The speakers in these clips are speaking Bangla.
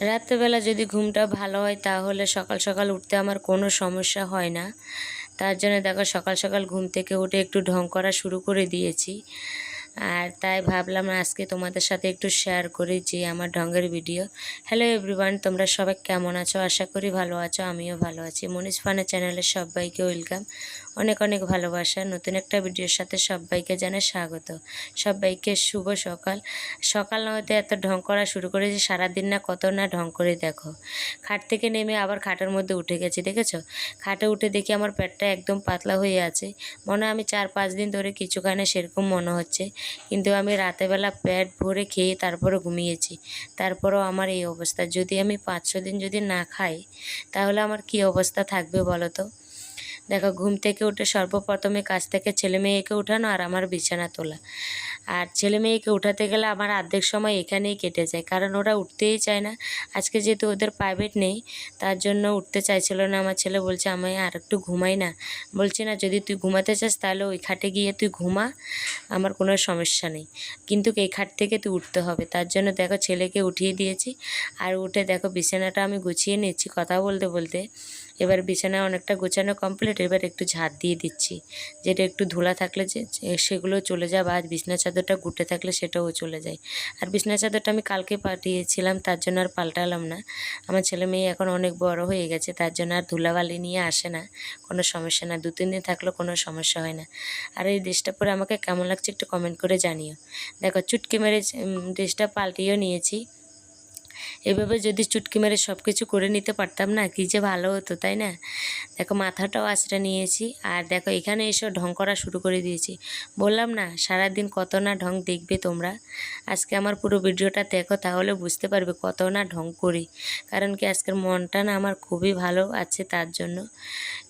রাত্রেবেলা যদি ঘুমটা ভালো হয়, তাহলে সকাল সকাল উঠতে আমার কোনো সমস্যা হয় না। তার জন্য দেখো, সকাল সকাল ঘুম থেকে উঠে একটু ঢং করা শুরু করে দিয়েছি। আর তাই ভাবলাম আজকে তোমাদের সাথে একটু শেয়ার করি যে আমার ঢঙ্গের ভিডিও হ্যালো এভরিওয়ান তোমরা সবাই কেমন আছো? আশা করি ভালো আছো, আমিও ভালো আছি। মনীষ ফানা চ্যানেলের সবাইকে ওয়েলকাম অনেক অনেক ভালোবাসা। নতুন একটা ভিডিওর সাথে সবাইকে জানে স্বাগত। সবাইকে শুভ সকাল। সকাল না হতে এত ঢং করা শুরু করেছি সারাদিন না কত না ঢং করে দেখো। খাট থেকে নেমে আবার খাটের মধ্যে উঠে গেছি, দেখেছ? খাটে উঠে দেখি আমার পেটটা একদম পাতলা হয়ে আছে। মনে আমি চার পাঁচ দিন ধরে কিছু খাই সেরকম মনে হচ্ছে। কিন্তু আমি রাতেবেলা পেট ভরে খেয়ে তারপরে ঘুমিয়েছি। তারপরও আমার এই অবস্থা। যদি আমি পাঁচ, ছ দিন যদি না খাই, তাহলে আমার কি অবস্থা থাকবে বলো তো? দেখো, ঘুম থেকে উঠে সর্বপ্রথমে কাছ থেকে ছেলে মেয়েকে উঠানো আর আমার বিছানা তোলা। আর ছেলে মেয়েকে উঠাতে গেলে আমার অর্ধেক সময় এখানেই কেটে যায়, কারণ ওরা উঠতেই চায় না। আজকে যেহেতু ওদের প্রাইভেট নেই, তার জন্য উঠতে চাইছিল না। আমার ছেলে বলছে আমি আর একটু ঘুমাই না। বলছি, না, যদি তুই ঘুমাতে চাস, তাহলে ওই খাটে গিয়ে তুই ঘুমা, আমার কোনো সমস্যা নেই। কিন্তু এই খাট থেকে তুই উঠতে হবে, তার জন্য দেখো ছেলেকে উঠিয়ে দিয়েছি। আর উঠে দেখো বিছানাটা আমি গুছিয়ে নিচ্ছি কথা বলতে বলতে। এবার বিছানা অনেকটা গোছানো কমপ্লিট এবার একটু ঝাড় দিয়ে দিচ্ছি। যেটা একটু ধুলা থাকলে যে, যে- সেগুলো চলে যায় বা বিছনা চাদরটা গুটে থাকলে সেটাও চলে যায়। আর বিছনা চাদরটা আমি কালকে পাঠিয়েছিলাম, তার জন্য আর পাল্টালাম না। আমার ছেলে মেয়ে এখন অনেক বড় হয়ে গেছে, তার জন্য আর ধুলাবালি নিয়ে আসে না। কোনো সমস্যা না, দু, তিন দিন থাকলেও কোনো সমস্যা হয় না। আর এই ড্রেসটা পরে আমাকে কেমন লাগছে একটু কমেন্ট করে জানিও। দেখো, চুটকি মেরে ড্রেসটা পাল্টিয়েও নিয়েছি। এভাবে যদি চুটকি মেরে সব কিছু করে নিতে পারতাম না, কী যে ভালো হতো, তাই না? দেখো, মাথাটাও আঁচড়া নিয়েছি। আর দেখো, এখানে এসে ঢং করা শুরু করে দিয়েছি। বললাম না, সারাদিন কত না ঢং দেখবে তোমরা। আজকে আমার পুরো ভিডিওটা দেখো, তাহলে বুঝতে পারবে কত না ঢং করি। কারণ কি, আজকের মনটা না আমার খুবই ভালো আছে তার জন্য।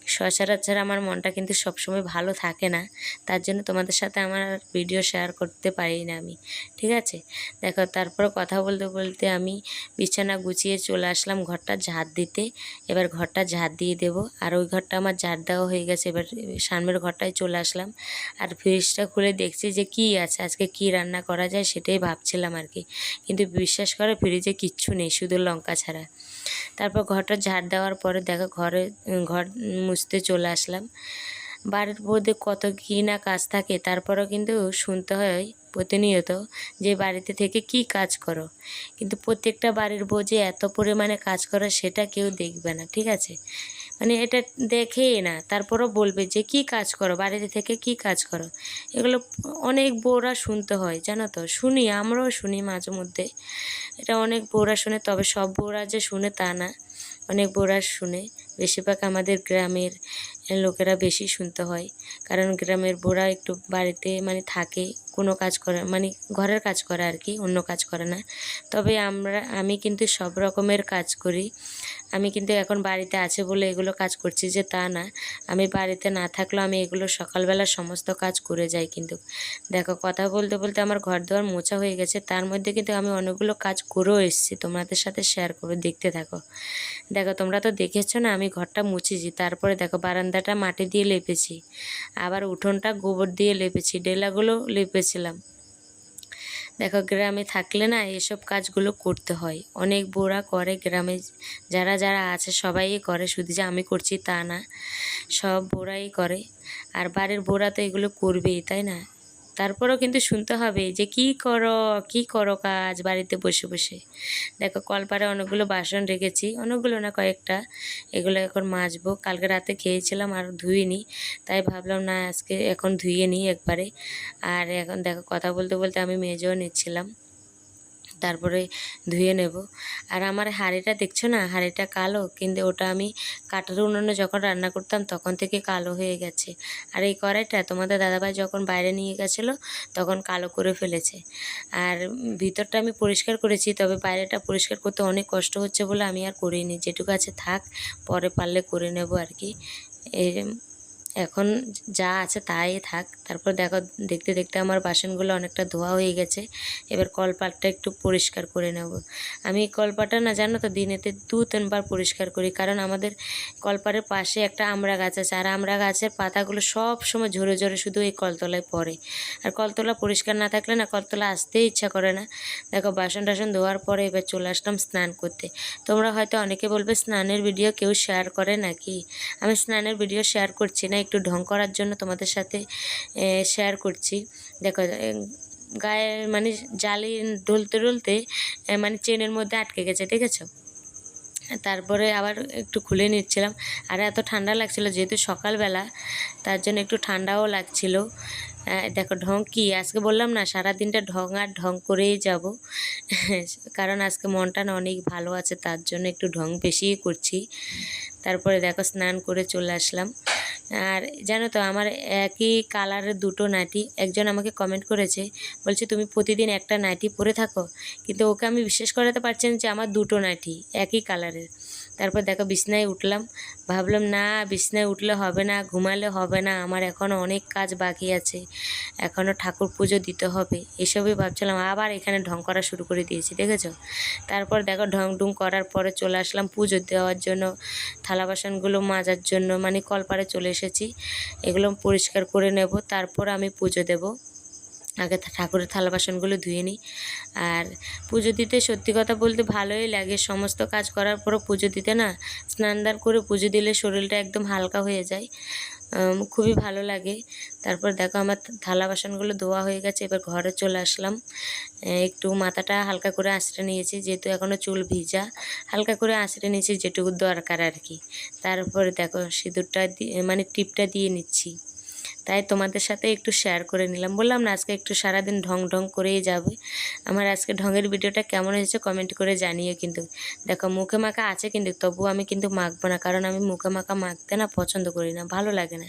সচরাচর আমার মনটা কিন্তু সবসময় ভালো থাকে না। তার জন্য তোমাদের সাথে আমার ভিডিও শেয়ার করতে পারি না আমি। ঠিক আছে? দেখো তারপর কথা বলতে বলতে আমি বিছানা গুছিয়ে চলে আসলাম ঘরটা ঝাড় দিতে। এবার ঘরটা ঝাড় দিয়ে দেবো। আর ওই ঘরটা আমার ঝাড় দেওয়া হয়ে গেছে। এবার সামনের ঘরটায় চলে আসলাম। আর ফ্রিজটা খুলে দেখছি যে কি আছে, আজকে কি রান্না করা যায় সেটাই ভাবছিলাম আর কি। কিন্তু বিশ্বাস করে ফ্রিজে কিচ্ছু নেই, শুধু লঙ্কা ছাড়া। তারপর ঘরটা ঝাড় দেওয়ার পরে দেখো, ঘরে, ঘর মুছতে চলে আসলাম। বাড়ির মধ্যে কত কী না কাজ থাকে, তারপরেও কিন্তু শুনতে হয় প্রতিনিয়ত যে বাড়িতে থেকে কি কাজ করো। কিন্তু প্রত্যেকটা বাড়ির বউ যে এত পরিমাণে কাজ করে সেটা কেউ দেখবে না, ঠিক আছে? মানে এটা দেখেই না, তারপরও বলবে যে কি কাজ করো, বাড়িতে থেকে কি কাজ করো? এগুলো অনেক বউরা শুনতে হয়, জানো তো? শুনি, আমরাও শুনি মাঝে মধ্যে। এটা অনেক বউরা শুনে, তবে সব বউরা যে শুনে তা না, অনেক বউরা শুনে। বেশিরভাগ আমাদের গ্রামের লোকেরা বেশি শুনতে হয়। কারণ গ্রামের বউরা একটু বাড়িতে মানে থাকে, কোনো কাজ করে মানে ঘরের কাজ করে আর কি, অন্য কাজ করে না। তবে আমরা, আমি কিন্তু সব রকমের কাজ করি। আমি কিন্তু এখন বাড়িতে আছে বলে এগুলো কাজ করছি যে তা না। আমি বাড়িতে না থাকলেও আমি এগুলো সকালবেলা সমস্ত কাজ করে যাই কিন্তু। দেখো, কথা বলতে বলতে আমার ঘর দুয়ার মোছা হয়ে গেছে, তার মধ্যে কিন্তু আমি অনেকগুলো কাজ করেও এসেছি, তোমাদের সাথে শেয়ার করে দেখতে থাকো। দেখো, তোমরা তো দেখেছ না, আমি ঘরটা মুছেছি, তারপরে দেখো বারান্দাটা মাটি দিয়ে লেপেছি। আবার উঠোনটা গোবর দিয়ে লেপেছি, ডেলাগুলো লেপেছিলাম। দেখো, গ্রামে থাকলে না এসব কাজগুলো করতে হয়। অনেক বোরা করে গ্রামে, যারা যারা আছে সবাই করে, শুধু যে আমি করছি তা না, সব বোরাই করে। আর বাড়ির বোরা তো এগুলো করবেই, তাই না? তারপরেও কিন্তু শুনতে হবে যে কি করো কি করো কাজ বাড়িতে বসে বসে। দেখো, কলপাড়ে অনেকগুলো বাসন রেখেছি, অনেকগুলো না কয়েকটা। এগুলো এখন মাজবো। কালকে রাতে খেয়েছিলাম আর ধুইনি, তাই ভাবলাম না আজকে এখন ধুয়ে নিই একবারে। আর এখন দেখো, কথা বলতে বলতে আমি মেজেও নিচ্ছিলাম। তারপরে ধুয়ে নেব। আর আমার হাঁড়িটা দেখছ না? হাঁড়িটা কালো, কিন্তু ওটা আমি কাঠের উনুনে যখন রান্না করতাম তখন থেকে কালো হয়ে গেছে। আর এই কড়াইটা তোমাদের দাদাভাই যখন বাইরে নিয়ে গেছিল তখন কালো করে ফেলেছে। আর ভিতরটা আমি পরিষ্কার করেছি, তবে বাইরেটা পরিষ্কার করতে অনেক কষ্ট হচ্ছে বলে আমি আর করিনি। যেটুকু আছে থাক, পরে পারলে করে নেব আর কি। এই এখন যা আছে তাই থাক। তারপর দেখো, দেখতে দেখতে আমার বাসনগুলো অনেকটা ধোয়া হয়ে গেছে। এবার কলপাটটা একটু পরিষ্কার করে নেব। আমি কলপাটা না, জানো তো, দিনেতে দু তিনবার পরিষ্কার করি। কারণ আমাদের কলপারের পাশে একটা আমরা গাছ আছে। আর আমরা গাছের পাতাগুলো সব সময় ঝরে ঝরে শুধু এই কলতলায় পড়ে। আর কলতলা পরিষ্কার না থাকলে না, কলতলা আসতেই ইচ্ছা করে না। দেখো, বাসন টাসন ধোয়ার পরে এবার চলে আসলাম স্নান করতে। তোমরা হয়তো অনেকে বলবে, স্নানের ভিডিও কেউ শেয়ার করে নাকি? আমি স্নানের ভিডিও শেয়ার করছি না। একটু ঢং করার জন্য তোমাদের সাথে শেয়ার করছি। দেখো গায়ে মানে জালি ডলতে ডলতে মানে চেনের মধ্যে আটকে গেছে আছে? তারপরে আবার একটু খুলে নিচ্ছিলাম। আর এত ঠান্ডা লাগছিল, যেহেতু সকালবেলা, তার জন্য একটু ঠান্ডাও লাগছিল। দেখো ঢং কি? আজকে বললাম না সারা দিনটা ঢং আর ঢং করেই যাব। কারণ আজকে মনটা না অনেক ভালো আছে, তার জন্য একটু ঢং বেশিই করছি। তারপরে দেখো স্নান করে চলে আসলাম। আর জানো তো, আমার একই কালারের দুটো নাইটি একজন আমাকে কমেন্ট করেছে, বলছে, তুমি প্রতিদিন একটা নাইটি পরে থাকো। কিন্তু ওকে আমি বিশ্বাস করাতে পারছি না যে আমার দুটো নাইটি একই কালারের তারপর দেখো বিছনায় উঠলাম। ভাবলাম, না, বিছনায় উঠলে হবে না, ঘুমালে হবে না, আমার এখনও অনেক কাজ বাকি আছে। এখনও ঠাকুর পুজো দিতে হবে। এসবই ভাবছিলাম, আবার এখানে ঢং করা শুরু করে দিয়েছি, দেখেছ? তারপর দেখো ঢং ডুং করার পরে চলে আসলাম পুজো দেওয়ার জন্য, থালা বাসনগুলো মাজার জন্য মানে কলপারে চলে এসেছি। এগুলো পরিষ্কার করে নেব, তারপর আমি পুজো দেব। আগে ঠাকুরের থালা বাসনগুলো ধুয়ে নিই। আর পুজো দিতে সত্যি কথা বলতে ভালোই লাগে। সমস্ত কাজ করার পরও পুজো দিতে না, স্নান দান করে পুজো দিলে শরীরটা একদম হালকা হয়ে যায়। খুবই ভালো লাগে। তারপর দেখো আমার থালা বাসনগুলো ধোয়া হয়ে গেছে, এবার ঘরে চলে আসলাম। একটু মাথাটা হালকা করে আঁচড়ে নিয়েছি, যেহেতু এখনও চুল ভিজা, হালকা করে আঁচড়ে নিয়েছি যেটুকু দরকার আর কি। তারপরে দেখো সিঁদুরটা মানে টিপটা দিয়ে নিচ্ছি। তাই তোমাদের সাথে একটু শেয়ার করে নিলাম। বললাম না, আজকে একটু সারাদিন ঢং ঢং করেই যাবে। আমার আজকে ঢঙের ভিডিওটা কেমন হয়েছে কমেন্ট করে জানিও কিন্তু। দেখো, মুখে মাখা আছে কিন্তু তবু আমি কিন্তু মাখবো না, কারণ আমি মুখে মাখা মাখতে না পছন্দ করি না, ভালো লাগে না।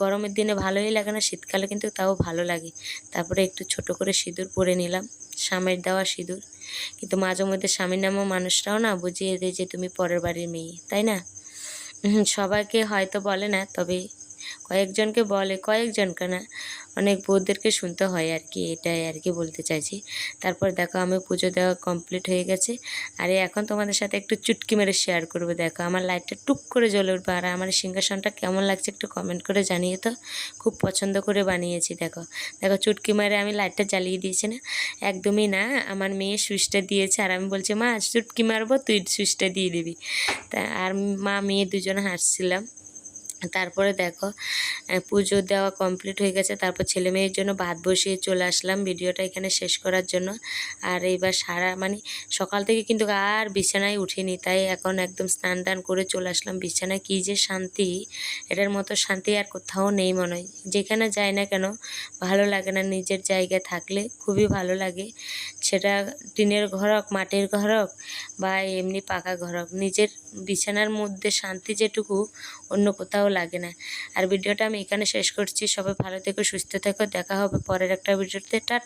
গরমের দিনে ভালোই লাগে না, শীতকালে কিন্তু তাও ভালো লাগে। তারপরে একটু ছোট করে সিঁদুর পরে নিলাম, স্বামীর দেওয়া সিঁদুর। কিন্তু মাঝে মধ্যে স্বামীর নামও মানুষরাও না বুঝিয়ে দেয় যে তুমি পরের বাড়ির মেয়ে, তাই না? সবাইকে হয়তো বলে না, তবে কয়েকজনকে বলে, কয়েকজনকে না, অনেক বউদেরকে শুনতে হয় আর কি এটাই আর কি বলতে চাইছি। তারপর দেখো আমি পুজো দেওয়া কমপ্লিট হয়ে গেছে। আর এখন তোমাদের সাথে একটু চুটকি মেরে শেয়ার করব, দেখো, আমার লাইটটা টুক করে জ্বলে উঠবে। আর আমার সিংহাসনটা কেমন লাগছে একটু কমেন্ট করে জানিয়ে তো। খুব পছন্দ করে বানিয়েছি, দেখো। দেখো, চুটকি মেরে আমি লাইটটা জ্বালিয়ে দিয়েছি না? একদমই না, আমার মেয়ে সুইচটা দিয়েছে। আর আমি বলছি, মা, চুটকি মারবো, তুই সুইচটা দিয়ে দিবি। তা, আর মা, মেয়ে দুজনে হাসছিলাম। তারপরে দেখো পুজো দেওয়া কমপ্লিট হয়ে গেছে, তারপর ছেলে মেয়ের জন্য ভাত বসিয়ে চলে আসলাম, ভিডিওটা এখানে শেষ করার জন্য। আর এইবার সারা মানে সকাল থেকে কিন্তু আর বিছানায় উঠিনি, তাই এখন একদম স্নান টান করে চলে আসলাম। বিছানায় কী যে শান্তি, এটার মতো শান্তি আর কোথাও নেই মনে হয়। যেখানে যাই না কেন, ভালো লাগে না নিজের জায়গায় থাকলে, খুবই ভালো লাগে। সেটা টিনের ঘর হোক মাটির ঘর হোক বা এমনি পাকা ঘর হোক নিজের বিছানার মধ্যে শান্তি যেটুকু, অন্য কোথাও লাগে না। আর ভিডিওটা আমি এখানে শেষ করছি। সবাই ভালো থেকো, সুস্থ থেকো। দেখা হবে পরের একটা ভিডিওতে। টা